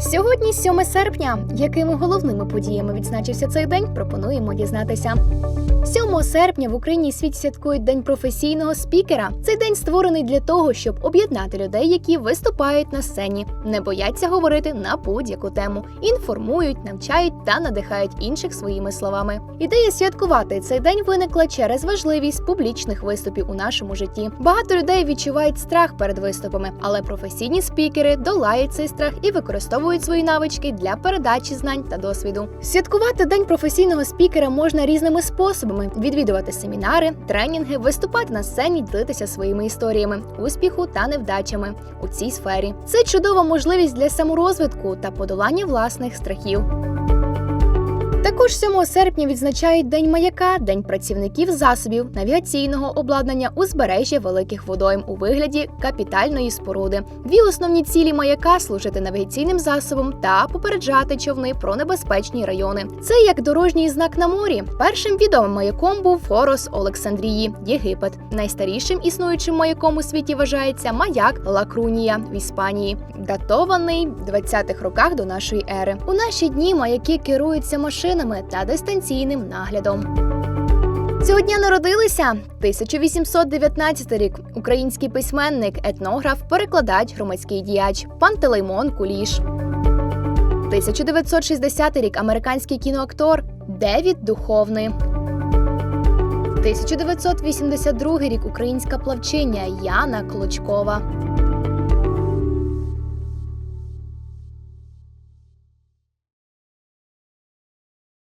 Сьогодні 7 серпня. Якими головними подіями відзначився цей день, пропонуємо дізнатися. 7 серпня в Україні і світі святкують День професійного спікера. Цей день створений для того, щоб об'єднати людей, які виступають на сцені, не бояться говорити на будь-яку тему, інформують, навчають та надихають інших своїми словами. Ідея святкувати цей день виникла через важливість публічних виступів у нашому житті. Багато людей відчувають страх перед виступами, але професійні спікери долають цей страх і використовують свої навички для передачі знань та досвіду. Святкувати день професійного спікера можна різними способами: відвідувати семінари, тренінги, виступати на сцені, ділитися своїми історіями, успіху та невдачами у цій сфері. Це чудова можливість для саморозвитку та подолання власних страхів. Також 7 серпня відзначають День маяка, День працівників засобів навігаційного обладнання узбережжя великих водойм у вигляді капітальної споруди. Дві основні цілі маяка служити навігаційним засобом та попереджати човни про небезпечні райони. Це як дорожній знак на морі. Першим відомим маяком був Форос Олександрії, Єгипет. Найстарішим існуючим маяком у світі вважається маяк Лакрунія в Іспанії, датований в 20-х роках до нашої ери. У наші дні маяки керуються машинами та дистанційним наглядом. Цього дня народилися 1819 рік. Український письменник, етнограф, перекладач, громадський діяч Пантелеймон Куліш. 1960 рік. Американський кіноактор Девід Духовний. 1982 рік. Українська плавчиня Яна Клочкова.